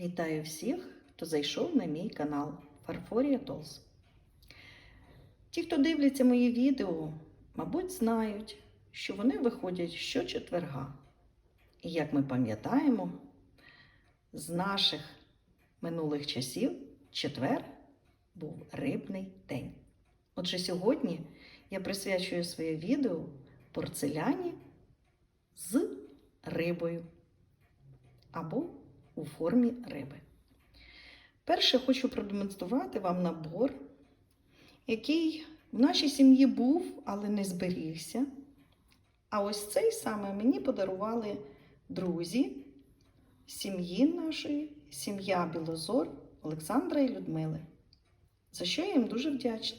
Вітаю всіх, хто зайшов на мій канал Farforia Tools. Ті, хто дивляться мої відео, мабуть, знають, що вони виходять щочетверга. І як ми пам'ятаємо, з наших минулих часів четвер був рибний день. Отже, сьогодні я присвячую своє відео порцеляні з рибою або у формі риби. Перше хочу продемонструвати вам набор, який в нашій сім'ї був, але не зберігся. А ось цей саме мені подарували друзі сім'ї нашої, сім'я Білозор Олександра і Людмили. За що я їм дуже вдячна.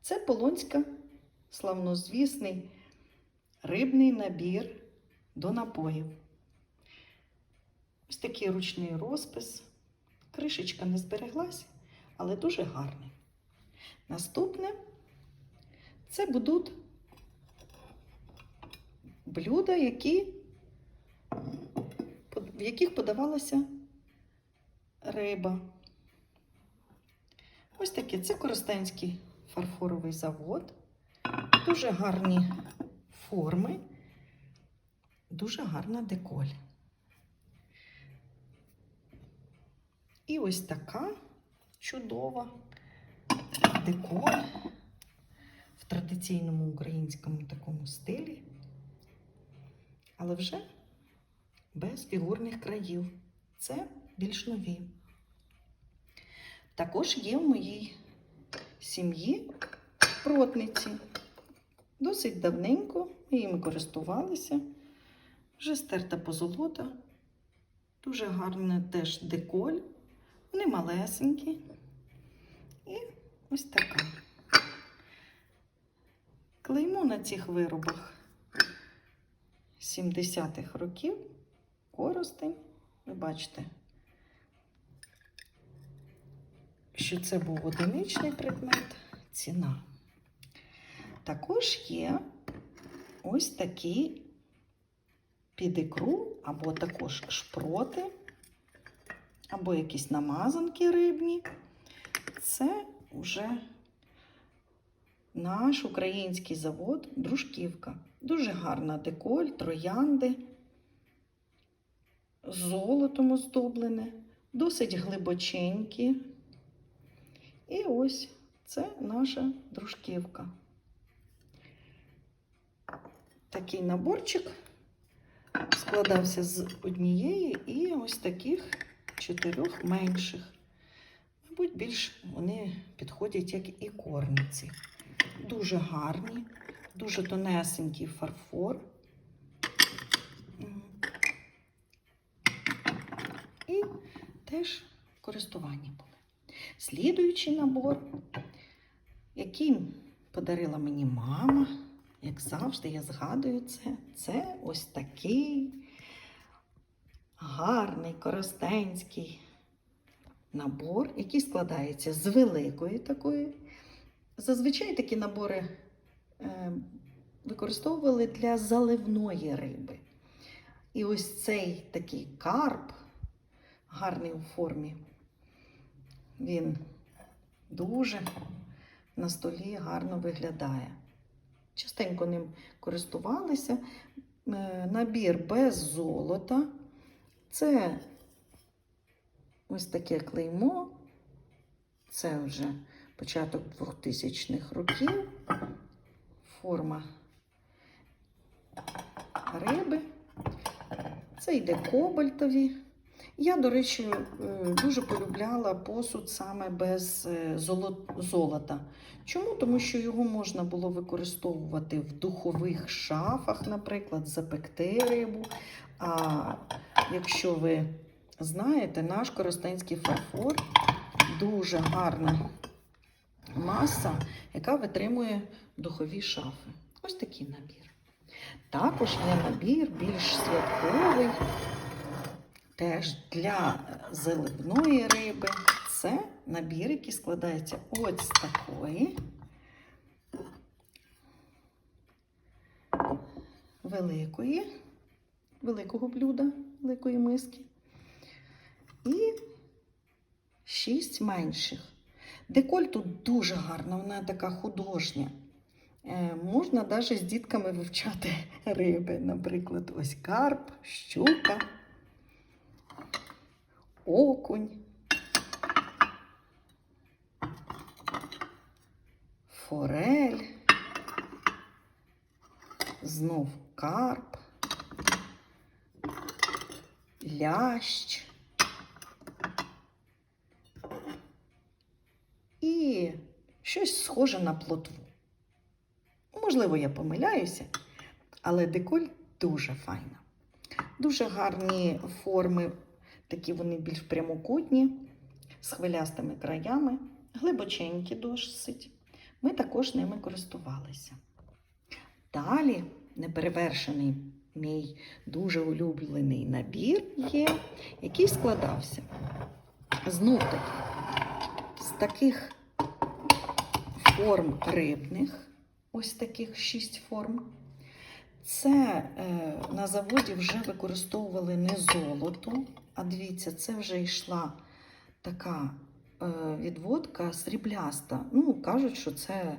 Це Полонська славнозвісний рибний набір до напоїв. Ось такий ручний розпис. Кришечка не збереглась, але дуже гарний. Наступне це будуть блюда, які, в яких подавалася риба. Ось таке це Коростенський фарфоровий завод. Дуже гарні форми, дуже гарна деколь. І ось така чудова декор в традиційному українському такому стилі, але вже без фігурних країв. Це більш нові. Також є в моїй сім'ї протниці. Досить давненько їм користувалися, вже стерта позолота, дуже гарна теж деколь. Вони малесенькі. І ось така. Клеймо на цих виробах 70-х років. Коростень. Ви бачите, що це був одиничний предмет, ціна. Також є ось такі під ікру або також шпроти або якісь намазанки рибні. Це вже наш український завод Дружківка. Дуже гарна деколь, троянди, золотом оздоблене, досить глибоченькі. І ось це наша дружківка. Такий наборчик складався з однієї і ось таких чотирьох менших. Мабуть, більш вони підходять як і корниці. Дуже гарні, дуже тонесенький фарфор. І теж користування були. Слідуючий набор, який подарила мені мама, як завжди, я згадую це, це ось такий гарний коростенський набор, який складається з великої такої. Зазвичай такі набори е, використовували для заливної риби. І ось цей такий карп, гарний у формі, він дуже на столі гарно виглядає. Частенько ним користувалися. Е, Набір без золота. Це ось таке клеймо. Це вже початок 2000-х років. Форма риби. Це йде кобальтові. Я, до речі, е, дуже полюбляла посуд саме без е, золота. Чому? Тому що його можна було використовувати в духових шафах, наприклад, запекти рибу. А якщо ви знаєте, наш коростенський фарфор дуже гарна маса, яка витримує духові шафи. Ось такий набір. Також є набір більш святковий, теж для заливної риби. Це набір, який складається ось з такої великої, великого блюда, великої миски. і шість менших. Деколь тут дуже гарна, вона така художня. Е, можна навіть з дітками вивчати риби. Наприклад, ось карп, щука, окунь, форель, знов карп, лящ. І щось схоже на плотву. Можливо, я помиляюся, але деколь дуже файна. Дуже гарні форми, такі вони більш прямокутні, з хвилястими краями, глибоченькі досить. Ми також ними користувалися. Далі неперевершений мій дуже улюблений набір є, який складався знов таки з таких форм рибних, ось таких шість форм. Це е, на заводі вже використовували не золото, а дивіться, це вже йшла така е, відводка срібляста. Ну, кажуть, що це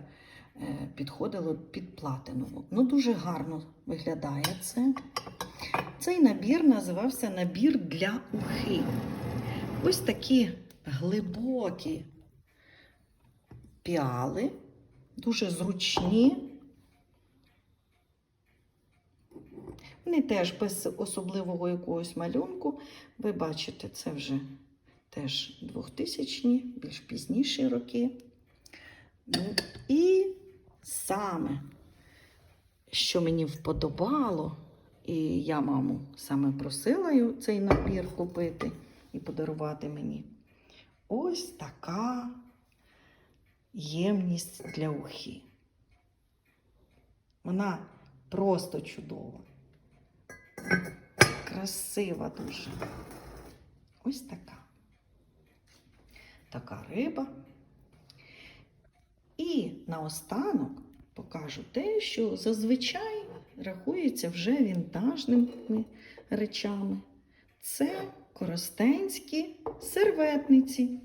підходило під платинову. Ну, дуже гарно виглядає це. Цей набір називався набір для ухи. Ось такі глибокі піали, дуже зручні. Вони теж без особливого якогось малюнку. Ви бачите, це вже теж 2000-ні, більш пізніші роки. Ну, і саме, що мені вподобало, і я маму саме просила цей набір купити і подарувати мені. Ось така ємність для ухи. Вона просто чудова. Красива дуже. Ось така. Така риба. І наостанок покажу те, що зазвичай рахується вже вінтажними речами. Це коростенські серветниці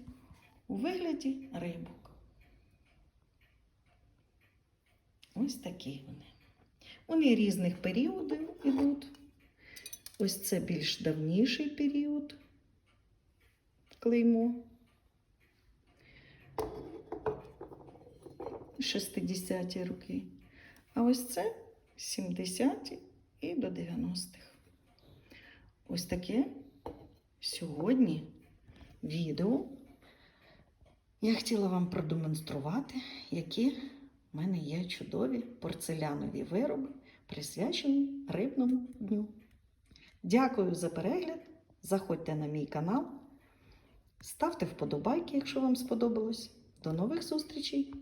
у вигляді рибок. Ось такі вони. Вони різних періодів ідуть. Ось це більш давніший період клеймо. 60-ті роки. А ось це 70-ті і до 90-х. Ось таке сьогодні відео. Я хотіла вам продемонструвати, які в мене є чудові порцелянові вироби, присвячені рибному дню. Дякую за перегляд. Заходьте на мій канал, ставте вподобайки, якщо вам сподобалось. До нових зустрічей!